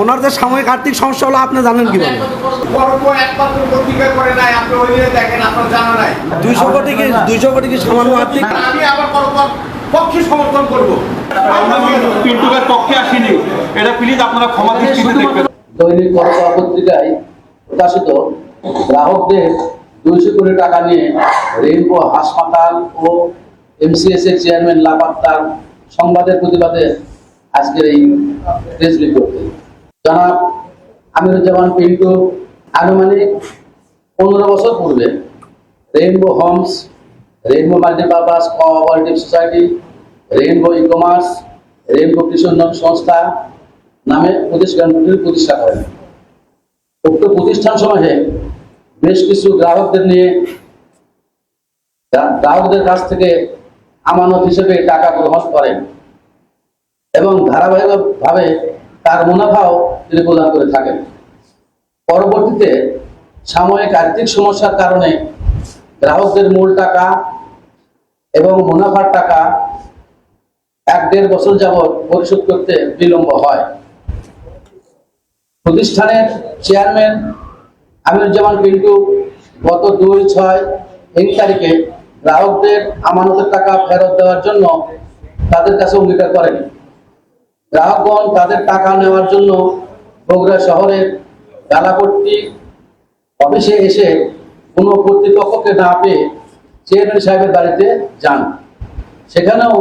ওনার যে সাময়িক আর্থিক সমস্যা হলো, আপনি জানেন নাই দুইশো কোটি কি, দুইশো কোটি কি সামান্য আর্থিক? আমি আবার পক্ষে সমর্থন করব পিন্টুকের পক্ষে আসিনি এটা প্লিজ আপনারা ক্ষমা দৃষ্টিতে দৈনিক করতোয়া পত্রিকায় প্রকাশিত, গ্রাহকদের দুইশো কোটি টাকা নিয়ে রেইনবো হাসপাতাল ও এমসিএস এর চেয়ারম্যান লাপাত্তার সংবাদের প্রতিবাদে আজকের এই প্রেস রিপোর্টে জনাব আমিরুজ্জামান পিন্টু আনুমানিক পনেরো বছর পূর্বে Rainbow Homes Rainbow multipurpose cooperative society Rainbow e commerce Rainbow কৃষি সংস্থা নামে প্রতিষ্ঠানটি প্রতিষ্ঠা করেন। উক্ত প্রতিষ্ঠান সমূহে বেশ কিছু গ্রাহকদের নিয়ে গ্রাহকদের কাছ থেকে আমানত হিসেবে টাকা গ্রহণ করেন এবং ধারাবাহিকভাবে তার মুনাফাও তিনি প্রদান করে থাকেন। পরবর্তীতে সাময়িক আর্থিক সমস্যার কারণে গ্রাহকদের মূল টাকা এবং মুনাফার টাকা এক দেড় বছর যাবৎ পরিশোধ করতে বিলম্ব হয়। প্রতিষ্ঠানের চেয়ারম্যান আমিরুজ্জামান পিন্টু গত দুই ছয় এই তারিখে গ্রাহকদের আমানতের টাকা ফেরত দেওয়ার জন্য তাদের কাছে অঙ্গীকার করেন। গ্রাহকগণ তাদের টাকা নেওয়ার জন্য বগুড়া শহরের গালাপট্টি অফিসে এসে কোনো কর্তৃপক্ষকে না পেয়ে চেয়ারম্যান সাহেবের বাড়িতে যান। সেখানেও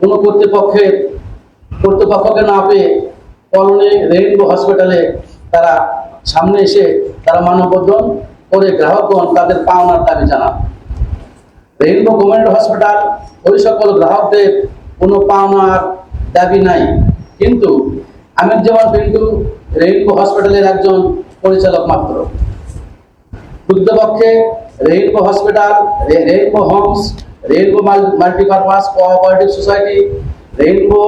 কোনো কর্তৃপক্ষের কর্তৃপক্ষকে না পেয়ে কলোনি রেইনবো হসপিটালে তারা সামনে এসে তারা মানববন্ধন করে গ্রাহকগণ তাদের পাওনার দাবি জানান। রেইনবো গভর্নমেন্ট হসপিটাল ওই সকল গ্রাহকদের কোনো পাওনার দাবি নাই। কিন্তু আমির জামান পিন্টু রেইনবো হসপিটালের একজন পরিচালক মাত্র। প্রকৃতপক্ষে Rainbow hospital Rainbow Homes, Rainbow মাল- মাল্টিপারপাস, কোঅপারেটিভ সোসাইটি, রেইনবো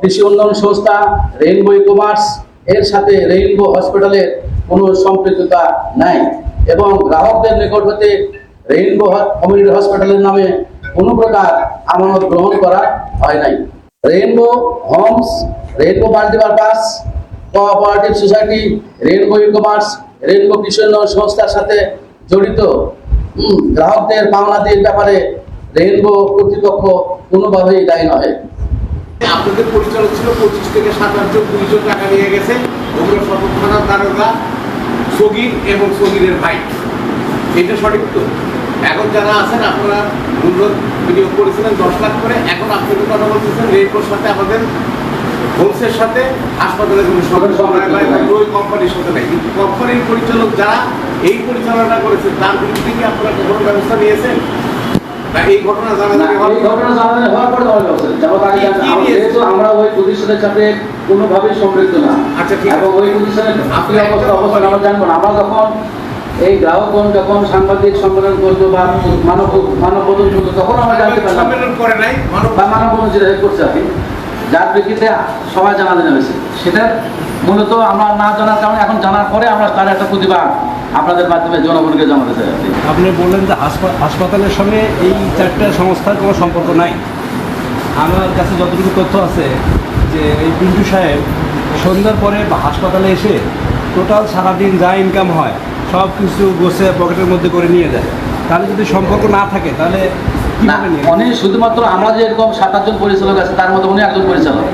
কৃষি উন্নয়ন সংস্থা, রেইনবো ই কমার্স এর সাথে রেইনবো হসপিটালের কোনো সম্পৃক্ততা নাই এবং গ্রাহকদের নিকট হতে রেইনবো কমিউনিটি হসপিটালের নামে কোনো প্রকার আমানত গ্রহণ করা হয় নাই। Rainbow Homes Rainbow multipurpose cooperative society Rainbow e commerce Rainbow কৃষি সংস্থার সাথে জড়িত। গ্রাহকদের পাওনাদের ব্যাপারে রেইনবো কর্তৃপক্ষ কোনোভাবেই দায়ী নয়। আপনাদের পরিচালক ছিল পঁচিশ থেকে সাতাশ জন দুইজন টাকা নিয়ে গেছে। ওগুলো থানার দারোগা সগির এবং সগিরের ভাই। এটা সঠিক তো এখন যারা আছেন আপনারা মূল্য বিনিয়োগ করেছিলেন দশ লাখ করে। এখন আপনাদের কথা বলতেছেন রেলকোর সাথে আমাদের হোমসের সাথে হাসপাতালের কোনো ওই কোম্পানির সাথে নেই। কিন্তু কোম্পানির পরিচালক যারা এই পরিচালনা করেছে তার বিরুদ্ধে কি আপনারা কোনো ব্যবস্থা নিয়েছেন? এই ঘটনা আমরা ওই প্রতিষ্ঠানের সাথে কোনোভাবেই সম্পৃক্ত না। আচ্ছা, ঠিক আছে। এবং ওই প্রতিষ্ঠানের আপনি কি অবস্থা অবস্থান আমরা জানব না। আমরা যখন এই গ্রাহকগণ যখন সাংবাদিক সম্মেলন করতো বা মানব মানব মানববন্ধন করতো তখন আমরা জানতে পারলাম। মানব বা যেটা করছে আপনি যার প্রেক্ষিতে সবাই জানাতে হয়েছে। সেটা মূলত আমরা না জানার কারণে এখন জানার পরে আমরা তার একটা প্রতিবাদ আপনাদের মাধ্যমে জনগণকে জানাতে চাই আপনি বললেন যে হাসপা- হাসপাতালের সঙ্গে এই চারটা সংস্থার কোনো সম্পর্ক নাই। আমার কাছে যতটুকু তথ্য আছে যে এই পিন্টু সাহেব সন্ধ্যার পরে বা হাসপাতালে এসে টোটাল সারাদিন যা ইনকাম হয় সব কিছু গোছে পকেটের মধ্যে করে নিয়ে যায়। তাহলে যদি সম্পর্ক না থাকে তাহলে উনি শুধুমাত্র আমরা যে এরকম সাত আটজন পরিচালক আছে তার মধ্যে উনি একজন পরিচালক।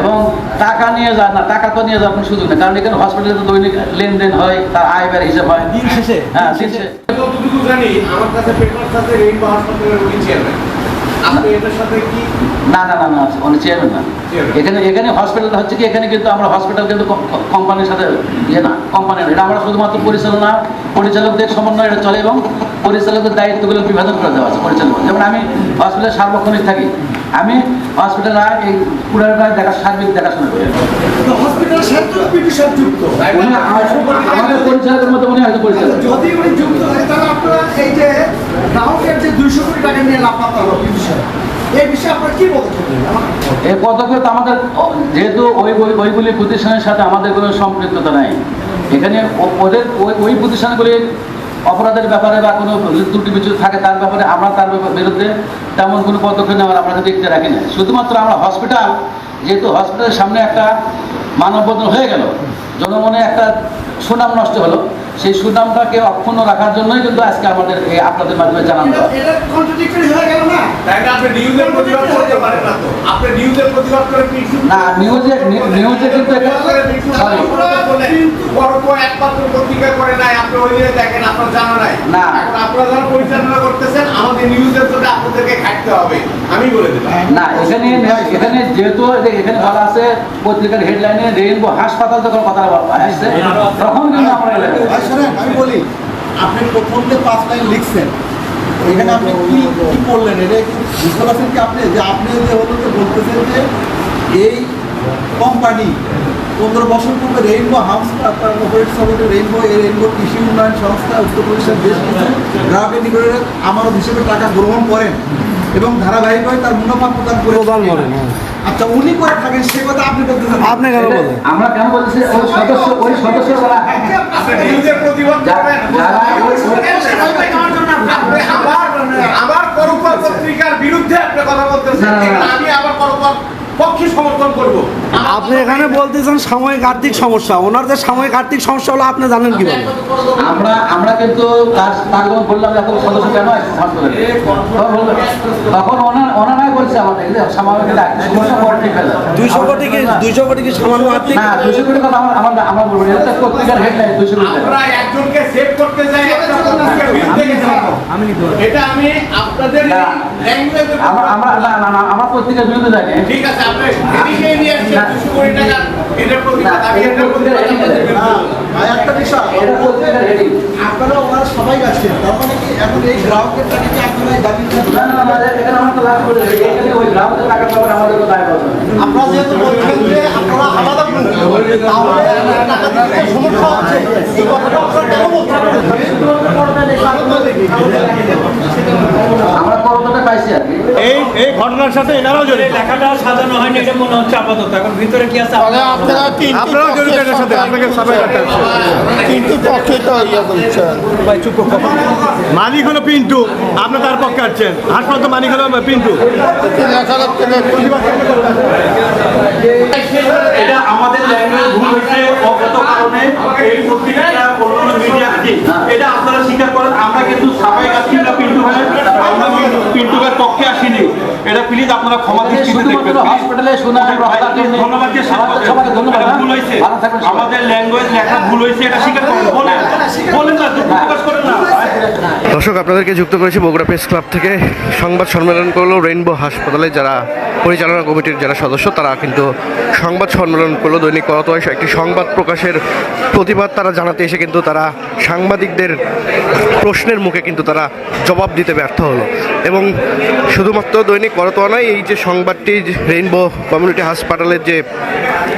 এবং টাকা নিয়ে যায় না টাকা তো নিয়ে যাওয়ার কোনো সুযোগ নেই কারণ এখানে হসপিটালে তো দৈনিক লেনদেন হয় তার আয় ব্যয়ের হিসাব হয়। দিন শেষে? হ্যাঁ দিন শেষে। যতটুকু জানি আমার কাছে পেপার আছে রেইনবো হাসপাতালের উনি চেয়ারম্যান আপনি এটার সাথে কি না না না না উনি চেয়ারম্যান না। এখানে এখানে হসপিটাল হচ্ছে কি এখানে কিন্তু আমরা হসপিটাল কিন্তু কোম্পানির সাথে ইয়ে না কোম্পানি এটা আমরা শুধুমাত্র পরিচালনা পরিচালকদের সমন্বয় এটা চলে এবং পরিচালকের দায়িত্বগুলো বিভাজন করে দেওয়া আছে পরিচালক যেমন আমি হসপিটালে সার্বক্ষণিক থাকি। আমি হসপিটালে এই পুরাটা দেখা সার্বিক দেখাশোনা করি। আমাদের পরিচালকের মধ্যে উনি হয়তো পরিচালক। যদি উনি যুক্ত হয় তাহলে আপনারা এই যে গ্রাহকের যে দুইশো কোটি টাকা নিয়ে লাপাত্তা হলো পিটি এই বিষয়ে আপনারা কি বলতে চান? আমাকে বলুন। এই পদক্ষেপ আমাদের যেহেতু ওই ওই ওইগুলি প্রতিষ্ঠানের সাথে আমাদের কোনো সম্পৃক্ততা নাই। এখানে ওদের ওই ওই প্রতিষ্ঠানগুলির অপরাধের ব্যাপারে বা কোনো ত্রুটি বিচ্যুতি থাকে, তার ব্যাপারে আমরা তার বিরুদ্ধে তেমন কোনো পদক্ষেপ নেওয়ার আমরা দেখতে রাখি না। শুধুমাত্র আমরা হসপিটাল, যেহেতু হসপিটালের সামনে একটা মানববন্ধন হয়ে গেল, জনমনে একটা সুনাম নষ্ট হলো সেই সুনামটাকে অক্ষুণ্ণ রাখার জন্যই কিন্তু আজকে আমাদের আপনাদের মাধ্যমে জানানো এটা এটা কন্ট্রাডিক্টরি হয়ে গেল না তাই না আপনি নিউজের প্রতিবাদ করতে পারেন না তো। আপনি নিউজের প্রতিবাদ করে পিছু না নিউজে নিউজে কিন্তু সরি একমাত্র পত্রিকা করে নাই আপনি ওই যে দেখেন আপনার জানা নাই। না। আপনারা যারা পরিচালনা করতেছেন আমাদের নিউজের জন্য আপনাদেরকে খাটতে হবে। আমি বলে দিলাম। না এখানে এখানে যেহেতু এখানে বলা আছে পত্রিকার হেডলাইনে রেইনবো হাসপাতাল যখন কথা আসছে তখন কিন্তু আমরা ভাই আমি বলি আপনি প্রথম যে পাঁচ লাইন লিখছেন এখানে আপনি কি কি করলেন? এটা বুঝতে পারছেন কি আপনি? যে আপনি যে হলো যে বলতেছেন যে এই কোম্পানি পনেরো বছর পূর্বে রেইনবো হাউস আপনার অপারেট রেইনবো এই রেইনবো কৃষি উন্নয়ন সংস্থা উত্তরপ্রদেশের বেশ কিছু গ্রাহকের নিকটে আমানত হিসেবে টাকা গ্রহণ করেন এবং ধারাবাহিকভাবে তার মুনাফা প্রদান করে আচ্ছা উনি করে থাকেন সে কথা আপনি বলতেছেন আপনি আমরা কেন বলতেছি ওই সদস্য ওই সদস্য বলা আপনি প্রতিবাদ করবেন যারা ওই- আপনি আবার আবার করুপা পত্রিকার বিরুদ্ধে আপনি কথা বলতেছেন। না, না, না। আমি আবার করুপার পক্ষে সমর্থন করব। আপনি এখানে বলতেছেন সাময়িক আর্থিক সমস্যা। ওনার যে সাময়িক আর্থিক সমস্যা হলো আপনি জানেন কীভাবে আমরা আমরা কিন্তু তার তার বললাম এত সদস্য কেন তখন ওনার ওনারাই বলছে আমাদের সমস্যা দুইশো কোটি কি দুইশো কোটি কি সামান্য আর্থিক? না দুশো কোটি কথা আমার আমার আমরা বলব না। এটা পত্রিকার হেডলাইন দুশো কোটি। আমরা একজনকে সেভ করতে যাই একটা পত্রিকার বিরুদ্ধে গেছি আমি নিতে পারব এটা আমি আপনাদের। ল্যাঙ্গুয়েজে আমরা আমরা না না না আমার পত্রিকার বিরুদ্ধে যাই ঠিক আছে আপনি এদিকে নিয়ে আসছেন না। কোটি টাকা। এটার আমি এটার ভাই একটা বিষয়। এটা পত্রিকার হেডিং আপনারা ওনারা সবাই মানে কি এখন এই গ্রাহকের টাকা কি আপনারা দাবি না না না এখানে আমার তো লাভ করে এখানে ওই গ্রাহকের টাকা পাবেন আমাদের তো দায় পাবেন আপনারা যেহেতু বলছেন যে আপনারা আলাদা তাহলে টাকা দিতে সমস্যা হচ্ছে। এই কথাটা আপনারা কেন বলছেন? এই এই ঘটনার সাথে এনারাও জড়িত। লেখাটা সাজানো হয়নি এটা মনে হচ্ছে আপাতত। এখন ভিতরে কি আছে? আপনারাও জড়িত এটার সাথে আপনাকে সবাই কিন্তু পক্ষে তো ইয়ে মালিক হলো পিন্টু আপনি তার পক্ষে আছেন হাসপাতাল তো মালিক হলো পিন্টু। এটা আমাদের ল্যাঙ্গুয়েজ ভুল হয়েছে অজ্ঞাত কারণে এই পত্রিকাটা অন্যান্য মিডিয়া এটা আপনারা স্বীকার করেন আমরা কিন্তু সাফাই গাছি না পিন্টু ভাই আমরা পিন্টু- পিন্টুকের পক্ষে আসিনি এটা প্লিজ আপনারা ক্ষমা দৃষ্টিতে দেখবেন। হসপিটালে রক্ষার জন্য ধন্যবাদ দিয়ে সবাইকে ধন্যবাদ। ভুল হয়েছে। আমাদের ল্যাঙ্গুয়েজ লেখা ভুল হয়েছে এটা স্বীকার করেন বলেন বলেন না দুঃখ প্রকাশ করেন না। দর্শক, আপনাদেরকে যুক্ত করেছি বগুড়া প্রেস ক্লাব থেকে। সংবাদ সম্মেলন করল রেইনবো হাসপাতালে যারা পরিচালনা কমিটির যারা সদস্য, তারা কিন্তু সংবাদ সম্মেলন করল দৈনিক করতোয় একটি সংবাদ প্রকাশের প্রতিবাদ তারা জানাতে এসে কিন্তু তারা সাংবাদিকদের প্রশ্নের মুখে কিন্তু তারা জবাব দিতে ব্যর্থ হলো। এবং শুধুমাত্র দৈনিক করতোয়া নয়, এই যে সংবাদটি, রেইনবো কমিউনিটি হাসপাতালের যে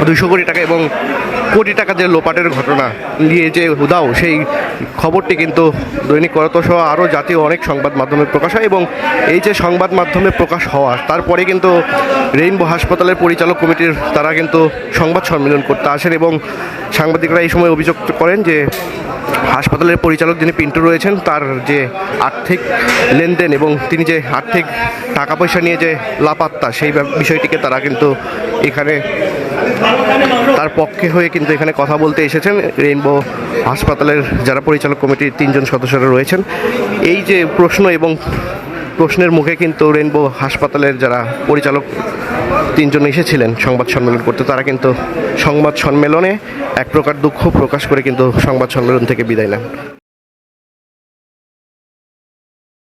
দুশো কোটি টাকা এবং কোটি টাকা যে লোপাটের ঘটনা নিয়ে যে উদাও সেই খবরটি কিন্তু দৈনিক করত সহ আরও জাতীয় অনেক সংবাদ মাধ্যমে প্রকাশ হয় এবং এই যে সংবাদ মাধ্যমে প্রকাশ হওয়া, তারপরে কিন্তু রেইনবো হাসপাতালের পরিচালক কমিটির তারা কিন্তু সংবাদ সম্মেলন করতে আসেন এবং সাংবাদিকরা এই সময় অভিযোগ করেন যে হাসপাতালের পরিচালক যিনি পিন্টু রয়েছেন, তার যে আর্থিক লেনদেন এবং তিনি যে আর্থিক টাকা পয়সা নিয়ে যে লাপাত্তা, সেই বিষয়টিকে তারা কিন্তু এখানে তার পক্ষে হয়ে কিন্তু এখানে কথা বলতে এসেছেন রেইনবো হাসপাতালের যারা পরিচালক কমিটির তিনজন সদস্যরা রয়েছেন। এই যে প্রশ্ন এবং প্রশ্নের মুখে কিন্তু রেইনবো হাসপাতালের যারা পরিচালক তিনজন এসেছিলেন সংবাদ সম্মেলন করতে, তারা কিন্তু সংবাদ সম্মেলনে এক প্রকার দুঃখ প্রকাশ করে কিন্তু সংবাদ সম্মেলন থেকে বিদায় নেন।